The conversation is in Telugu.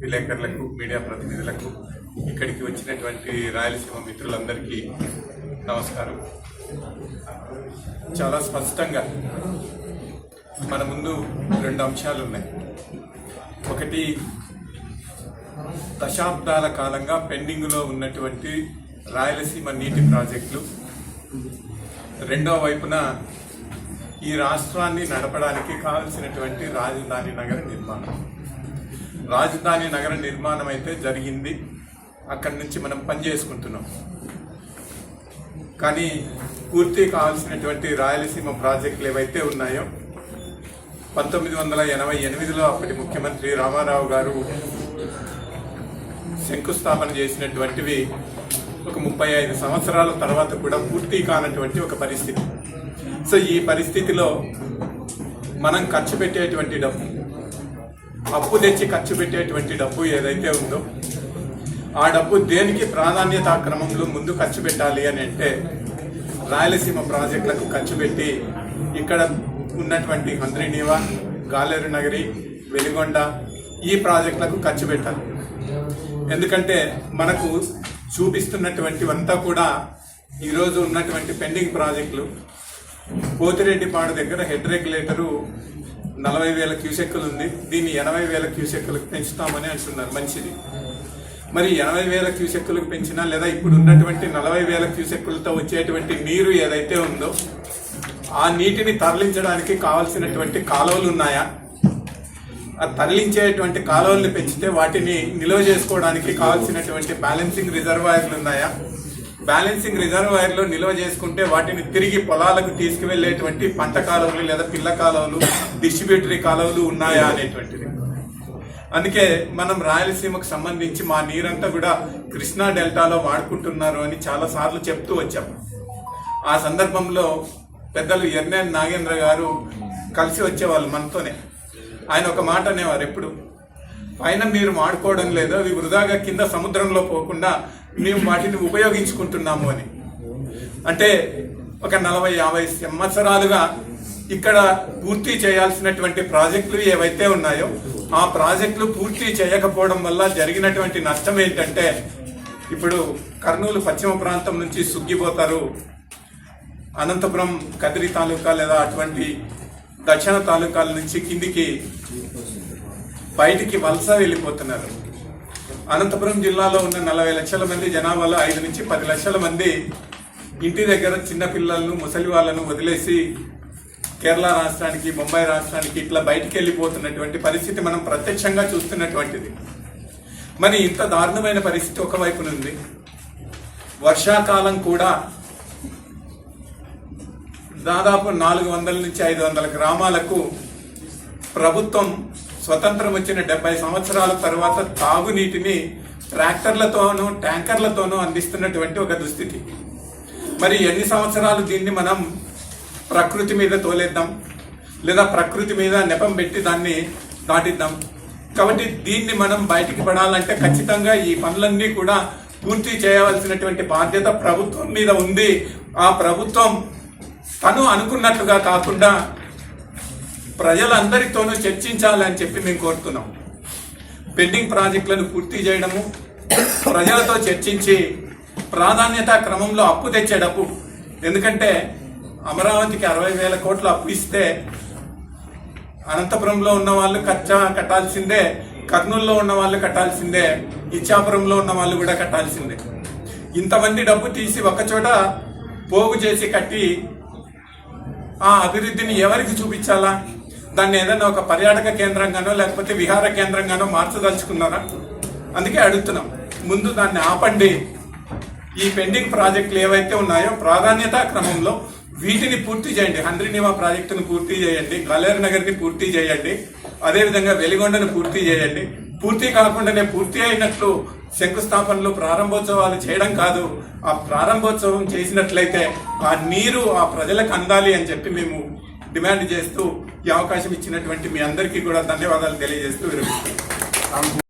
విలేకరులకు మీడియా ప్రతినిధులకు ఇక్కడికి వచ్చినటువంటి రాయలసీమ మిత్రులందరికీ నమస్కారం. చాలా స్పష్టంగా మన ముందు రెండు అంశాలు ఉన్నాయి. ఒకటి దశాబ్దాల కాలంగా పెండింగ్లో ఉన్నటువంటి రాయలసీమ నీటి ప్రాజెక్టులు. రెండో వైపున ఈ రాష్ట్రాన్ని నడపడానికి కావలసినటువంటి రాజధాని నగర నిర్మాణం. రాజధాని నగర నిర్మాణం అయితే జరిగింది. అక్కడి నుంచి మనం పని చేసుకుంటున్నాం. కానీ పూర్తి కావాల్సినటువంటి రాయలసీమ ప్రాజెక్టులు ఏవైతే ఉన్నాయో పంతొమ్మిది వందల ఎనభై ఎనిమిదిలో అప్పటి ముఖ్యమంత్రి రామారావు గారు శంకుస్థాపన చేసినటువంటివి ఒక ముప్పై ఐదు సంవత్సరాల తర్వాత కూడా పూర్తి కానటువంటి ఒక పరిస్థితి. సో ఈ పరిస్థితిలో మనం ఖర్చు పెట్టేటువంటి డబ్బు అప్పు తెచ్చి ఖర్చు పెట్టేటువంటి డబ్బు ఏదైతే ఉందో ఆ డబ్బు దేనికి ప్రాధాన్యత క్రమంలో ముందు ఖర్చు పెట్టాలి అని అంటే రాయలసీమ ప్రాజెక్టులకు ఖర్చు పెట్టి ఇక్కడ ఉన్నటువంటి హంద్రీనీవా గాలేరు నగరి వెలిగొండ ఈ ప్రాజెక్టులకు ఖర్చు పెట్టాలి. ఎందుకంటే మనకు చూపిస్తున్నటువంటివంతా కూడా ఈరోజు ఉన్నటువంటి పెండింగ్ ప్రాజెక్టులు. పోతిరెడ్డిపాడు దగ్గర హెడ్ రెగ్యులేటరు నలభై వేల క్యూసెక్కులు ఉంది. దీన్ని ఎనభై వేల క్యూసెక్కులకు పెంచుతామని అంటున్నారు. మంచిది. మరి ఎనభై వేల క్యూసెక్కులకు పెంచినా లేదా ఇప్పుడు ఉన్నటువంటి నలభై వేల క్యూసెక్కులతో వచ్చేటువంటి నీరు ఏదైతే ఉందో ఆ నీటిని తరలించడానికి కావలసినటువంటి కాలువలు ఉన్నాయా? ఆ తరలించేటువంటి కాలువల్ని పెంచితే వాటిని నిల్వ చేసుకోవడానికి కావాల్సినటువంటి బ్యాలెన్సింగ్ రిజర్వాయర్లు ఉన్నాయా? బ్యాలెన్సింగ్ రిజర్వాయర్లో నిల్వ చేసుకుంటే వాటిని తిరిగి పొలాలకు తీసుకువెళ్ళేటువంటి పంట కాలువలు లేదా పిల్ల కాలువలు డిస్ట్రిబ్యూటరీ కాలువలు ఉన్నాయా అనేటువంటిది. అందుకే మనం రాయలసీమకు సంబంధించి మా నీరంతా కూడా కృష్ణా డెల్టాలో వాడుకుంటున్నారు అని చాలా సార్లు చెప్తూ వచ్చాం. ఆ సందర్భంలో పెద్దలు ఎర్నేన్ నాగేంద్ర గారు కలిసి వచ్చేవాళ్ళు మనతోనే. ఆయన ఒక మాట అనేవారు ఎప్పుడు పైన మీరు వాడుకోవడం లేదు అవి వృధాగా కింద సముద్రంలో పోకుండా మేము వాటిని ఉపయోగించుకుంటున్నాము అని. అంటే ఒక నలభై యాభై సంవత్సరాలుగా ఇక్కడ పూర్తి చేయాల్సినటువంటి ప్రాజెక్టులు ఏవైతే ఉన్నాయో ఆ ప్రాజెక్టులు పూర్తి చేయకపోవడం వల్ల జరిగినటువంటి నష్టం ఏంటంటే ఇప్పుడు కర్నూలు పశ్చిమ ప్రాంతం నుంచి సుగ్గిపోతారు. అనంతపురం కదిరి తాలూకా లేదా అటువంటి దక్షిణ తాలూకాల నుంచి కిందికి బయటికి వలస వెళ్ళిపోతున్నారు. అనంతపురం జిల్లాలో ఉన్న నలభై లక్షల మంది జనాభాలో ఐదు నుంచి పది లక్షల మంది ఇంటి దగ్గర చిన్నపిల్లలను ముసలి వాళ్ళను వదిలేసి కేరళ రాష్ట్రానికి ముంబై రాష్ట్రానికి ఇట్లా బయటికి వెళ్ళిపోతున్నటువంటి పరిస్థితి మనం ప్రత్యక్షంగా చూస్తున్నటువంటిది. మరి ఇంత దారుణమైన పరిస్థితి ఒకవైపునుంది వర్షాకాలం కూడా దాదాపు నాలుగు వందల నుంచి ఐదు వందల గ్రామాలకు ప్రభుత్వం స్వతంత్రం వచ్చిన డెబ్బై సంవత్సరాల తర్వాత తాగునీటిని ట్రాక్టర్లతోనూ ట్యాంకర్లతోనూ అందిస్తున్నటువంటి ఒక దుస్థితి. మరి ఎన్ని సంవత్సరాలు దీన్ని మనం ప్రకృతి మీద తోలేద్దాం? లేదా ప్రకృతి మీద నెపం పెట్టి దాన్ని దాటిద్దాం? కాబట్టి దీన్ని మనం బయటికి పడాలంటే ఖచ్చితంగా ఈ పనులన్నీ కూడా పూర్తి చేయవలసినటువంటి బాధ్యత ప్రభుత్వం మీద ఉంది. ఆ ప్రభుత్వం తను అనుకున్నట్లుగా కాకుండా ప్రజలందరితోనూ చర్చించాలని చెప్పి మేము కోరుతున్నాం. పెండింగ్ ప్రాజెక్టులను పూర్తి చేయడము ప్రజలతో చర్చించి ప్రాధాన్యత క్రమంలో అప్పు తెచ్చే డబ్బు ఎందుకంటే అమరావతికి అరవై వేల కోట్లు అప్పు ఇస్తే అనంతపురంలో ఉన్న వాళ్ళు ఖర్చా కట్టాల్సిందే కర్నూలులో ఉన్న వాళ్ళు కట్టాల్సిందే ఇచ్చాపురంలో ఉన్న వాళ్ళు కూడా కట్టాల్సిందే. ఇంతమంది డబ్బు తీసి ఒకచోట పోగు చేసి కట్టి ఆ అభివృద్ధిని ఎవరికి చూపించాలా? దాన్ని ఏదైనా ఒక పర్యాటక కేంద్రంగానో లేకపోతే విహార కేంద్రంగానో మార్చదలుచుకున్నారా? అందుకే అడుగుతున్నాం. ముందు దాన్ని ఆపండి. ఈ పెండింగ్ ప్రాజెక్టులు ఏవైతే ఉన్నాయో ప్రాధాన్యతా క్రమంలో వీటిని పూర్తి చేయండి. హంద్రీనివా ప్రాజెక్టును పూర్తి చేయండి. గలేరు నగర్ని పూర్తి చేయండి. అదేవిధంగా వెలిగొండను పూర్తి చేయండి. పూర్తి కాకుండానే పూర్తి అయినట్లు శంకుస్థాపనలు ప్రారంభోత్సవాలు చేయడం కాదు. ఆ ప్రారంభోత్సవం చేసినట్లయితే ఆ నీరు ఆ ప్రజలకు అందాలి అని చెప్పి మేము డిమాండ్ చేస్తూ ఈ అవకాశం ఇచ్చినటువంటి మీ అందరికీ కూడా ధన్యవాదాలు తెలియజేస్తూ విరమిస్తున్నాం